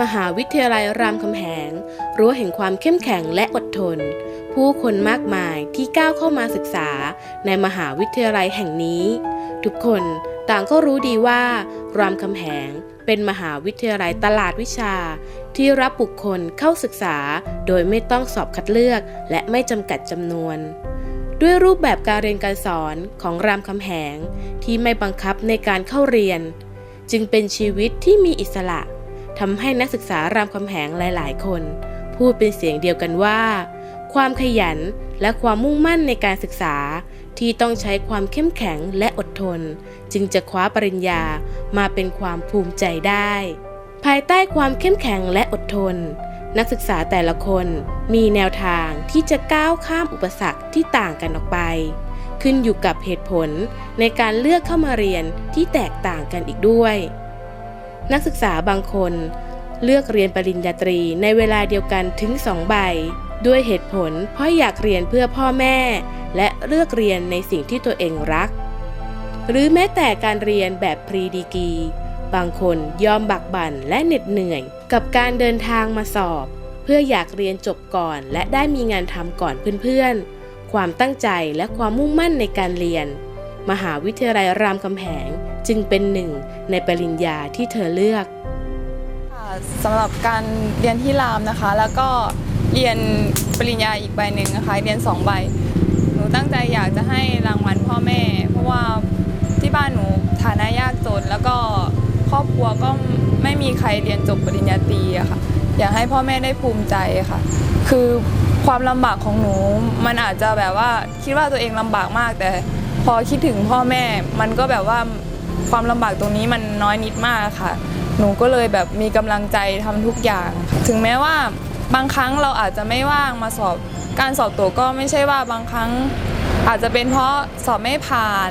มหาวิทยาลัยรามคำแหง รั้วแห่งความเข้มแข็งและอดทน ผู้คนมากมายที่ก้าวเข้ามาศึกษาในมหาวิทยาลัยแห่งนี้ ทุกคนต่างก็รู้ดีว่า รามคำแหงเป็นมหาวิทยาลัยตลาดวิชา ที่รับบุคคลเข้าศึกษา โดยไม่ต้องสอบคัดเลือก และไม่จำกัดจำนวนด้วยรูปแบบการเรียนการสอนของรามคำแหงที่ไม่บังคับในการเข้าเรียน จึงเป็นชีวิตที่มีอิสระ ทำให้นักศึกษารามคำแหงหลายๆ คน พูดเป็นเสียงเดียวกันว่า ความขยันและความมุ่งมั่นในการศึกษาที่ต้องใช้ความเข้มแข็งและอดทน จึงจะคว้าปริญญามาเป็นความภูมิใจได้ ภายใต้ความเข้มแข็งและอดทน นักศึกษาแต่ละคนมีแนวทางที่จะก้าวข้ามอุปสรรคที่ต่างกันออกไป ขึ้นอยู่กับเหตุผลในการเลือกเข้ามาเรียนที่แตกต่างกันอีกด้วย นักศึกษาบางคน เลือกเรียนปริญญาตรีในเวลาเดียวกันถึงสองใบ ด้วยเหตุผลเพราะอยากเรียนเพื่อพ่อแม่ และเลือกเรียนในสิ่งที่ตัวเองรัก หรือแม้แต่การเรียนแบบพรีดีกีบางคนยอมบักบั่นและเหน็ดเหนื่อย กับการเดินทางมาสอบ เพื่ออยากเรียนจบก่อน และได้มีงานทำก่อนเพื่อนๆ ความตั้งใจและความมุ่งมั่นในการเรียน มหาวิทยาลัยรามคำแหง จึงเป็นหนึ่งในปริญญาที่เธอเลือกสำหรับการเรียนที่รามนะคะ แล้วก็เรียนปริญญาอีกใบหนึ่งนะคะเรียน2ใบหนูตั้งใจอยากจะให้รางวัลพ่อแม่ เพราะว่าที่บ้านหนูฐานะยากจน แล้วก็ครอบครัวก็ไม่มีใครเรียนจบปริญญาตรีอะค่ะอยากให้พ่อแม่ได้ภูมิใจค่ะ คือความลำบากของหนู มันอาจจะแบบว่าคิดว่าตัวเองลำบากมากแต่ พอคิดถึงพ่อแม่มันก็แบบว่า ความลำบากตรงนี้มันน้อยนิดมากค่ะ หนูก็เลยแบบมีกำลังใจทำทุกอย่าง ถึงแม้ว่าบางครั้งเราอาจจะไม่ว่างมาสอบ การสอบตัวก็ไม่ใช่ว่าบางครั้งอาจจะเป็นเพราะสอบไม่ผ่าน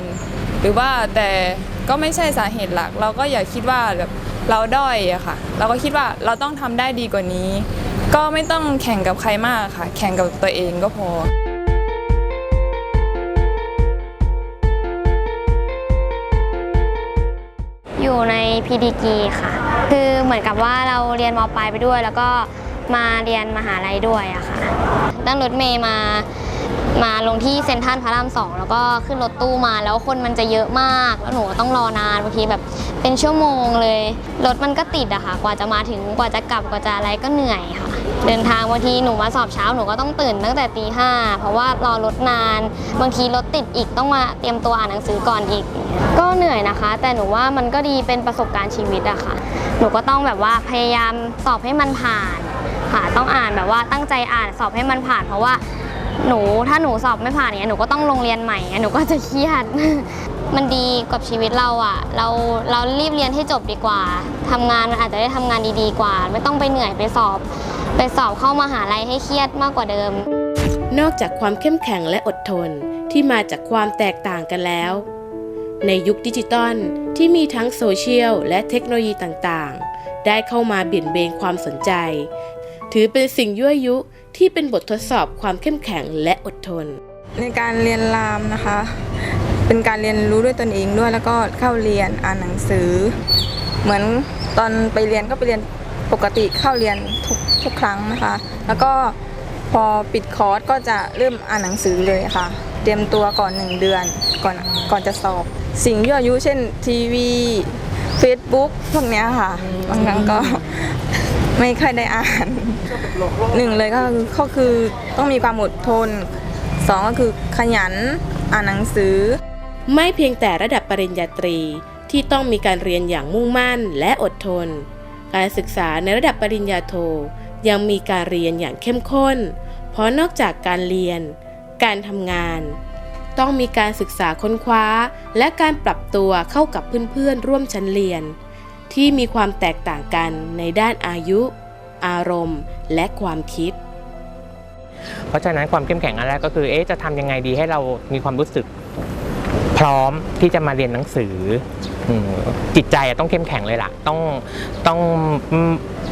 หรือว่าแต่ก็ไม่ใช่สาเหตุหลัก เราก็อย่าคิดว่าแบบเราด้อยอะค่ะ เราก็คิดว่าเราต้องทำได้ดีกว่านี้ ก็ไม่ต้องแข่งกับใครมากค่ะ แข่งกับตัวเองก็พอ อยู่ในพีดีกีค่ะ คือเหมือนกับว่าเราเรียนมปลายไปด้วย แล้วก็มาเรียนมหาลัยด้วยอะค่ะนั่งรถเมย์มามาลงที่เซ็นทรัลพระรามสองแล้วก็ขึ้นรถตู้มาแล้วคนมันจะเยอะมาก แล้วหนูต้องรอนานบางทีแบบเป็นชั่วโมงเลย รถมันก็ติดอะค่ะ กว่าจะมาถึงกว่าจะกลับกว่าจะอะไรก็เหนื่อยค่ะ เดินทางบางทีหนูมาสอบเช้าหนูก็ต้องตื่นตั้งแต่ตีห้าเพราะว่ารอรถนาน บางทีรถติดอีกต้องมาเตรียมตัวอ่านหนังสือก่อนอีก ก็เหนื่อยนะคะ แต่หนูว่ามันก็ดีเป็นประสบการณ์ชีวิตอะค่ะ หนูก็ต้องแบบว่าพยายามสอบให้มันผ่านค่ะต้องอ่านแบบว่าตั้งใจอ่านสอบให้มันผ่าน เพราะว่าหนูถ้าหนูสอบไม่ผ่านเนี่ยหนูก็ต้องลงเรียนใหม่หนูก็จะเครียดมันดีกับชีวิตเราอะเราเรารีบเรียนให้จบดีกว่าทำงานมันอาจจะได้ทำงานดีๆกว่า ไม่ต้องไปเหนื่อยไปสอบ ไปสอบเข้ามหาลัยให้เครียดมากกว่าเดิม นอกจากความเข้มแข็งและอดทนที่มาจากความแตกต่างกันแล้ว ในยุคดิจิตอลที่มีทั้งโซเชียลและเทคโนโลยีต่างๆ ได้เข้ามาเบี่ยนเบนความสนใจ ถือเป็นสิ่งยั่วยุที่เป็นบททดสอบความเข้มแข็งและอดทน ในการเรียนรามนะคะ เป็นการเรียนรู้ด้วยตนเองด้วยแล้วก็เข้าเรียนอ่านหนังสือ เหมือนตอนไปเรียนก็ไปเรียน ปกติเข้าเรียนทุกทุกครั้งนะคะ แล้วก็พอปิดคอร์สก็จะเริ่มอ่านหนังสือเลยค่ะ เตรียมตัวก่อนหนึ่งเดือนก่อนก่อนจะสอบ สิ่งยั่วยุเช่นทีวี Facebook พวกนี้ค่ะบางครั้งก็ไม่ค่อยได้อ่านหนึ่งเลยก็คือก็คือต้องมีความอดทนสองก็คือขยันอ่านหนังสือ ไม่เพียงแต่ระดับปริญญาตรีที่ต้องมีการเรียนอย่างมุ่งมั่นและอดทน การศึกษาในระดับปริญญาโทยังมีการเรียนอย่างเข้มข้น เพราะนอกจากการเรียน การทำงาน ต้องมีการศึกษาค้นคว้า และการปรับตัวเข้ากับเพื่อนๆร่วมชั้นเรียน ที่มีความแตกต่างกันในด้านอายุ อารมณ์ และความคิด เพราะฉะนั้นความเข้มแข็งอันแรกก็คือเอ๊ะจะทำยังไงดีให้เรามีความรู้สึก พร้อมที่จะมาเรียนหนังสือจิตใจต้องเข้มแข็งเลยล่ะ ต้องต้อง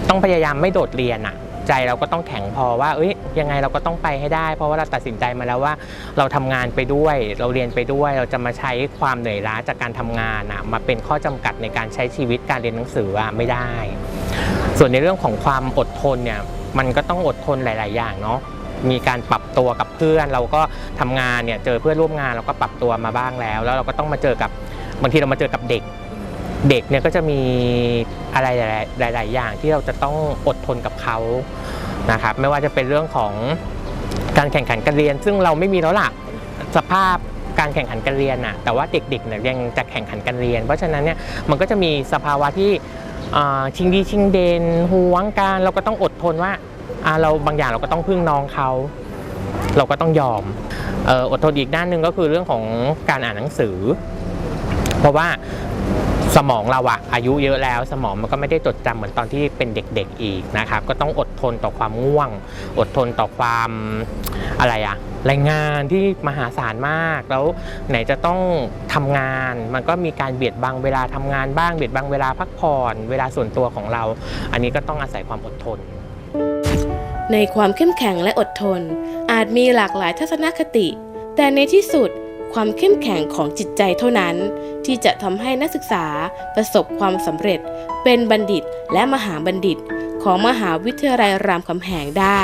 ต้องพยายามไม่โดดเรียนอะ ใจเราก็ต้องแข็งพอว่า เอ้ยยังไงเราก็ต้องไปให้ได้ เพราะว่าเราตัดสินใจมาแล้วว่า เราทำงานไปด้วย เราเรียนไปด้วย เราจะมาใช้ความเหนื่อยล้าจากการทำงานอะมาเป็นข้อจำกัดในการใช้ชีวิตการเรียนหนังสืออะไม่ได้ ส่วนในเรื่องของความอดทนเนี่ยมันก็ต้องอดทนหลาย ๆ อย่างเนาะ มีการปรับตัวกับเพื่อน เราก็ทำงานเนี่ยเจอเพื่อนร่วมงานเราก็ปรับตัวมาบ้างแล้ว แล้วเราก็ต้องมาเจอกับบางทีเรามาเจอกับเด็ก เด็กเนี่ยก็จะมีอะไรหลาย ๆ อย่างที่เราจะต้องอดทนกับเขานะครับไม่ว่าจะเป็นเรื่องของการแข่งขันการเรียน ซึ่งเราไม่มีแล้วล่ะสภาพการแข่งขันการเรียนน่ะแต่ว่าเด็กๆเนี่ยยังจะแข่งขันการเรียน เพราะฉะนั้นเนี่ยมันก็จะมีสภาวะที่ชิงดีชิงเด่นหวงการเราก็ต้องอดทนว่า เราบางอย่างเราก็ต้องพึ่งน้องเขา เราก็ต้องยอมอดทนอีกด้านหนึ่งก็คือเรื่องของการอ่านหนังสือ เพราะว่าสมองเราอะอายุเยอะแล้ว สมองมันก็ไม่ได้จดจำเหมือนตอนที่เป็นเด็กๆอีกนะครับ ก็ต้องอดทนต่อความง่วง อดทนต่อความอะไรอะรายงานที่มหาศาลมาก แล้วไหนจะต้องทำงาน มันก็มีการเบียดบังเวลาทำงานบ้างเบียดบังเวลาพักผ่อน เวลาส่วนตัวของเรา อันนี้ก็ต้องอาศัยความอดทน ในความเข้มแข็งและอดทน อาจมีหลากหลายทัศนคติ แต่ในที่สุดความเข้มแข็งของจิตใจเท่านั้น ที่จะทำให้นักศึกษาประสบความสำเร็จ เป็นบัณฑิตและมหาบัณฑิตของมหาวิทยาลัยรามคำแหงได้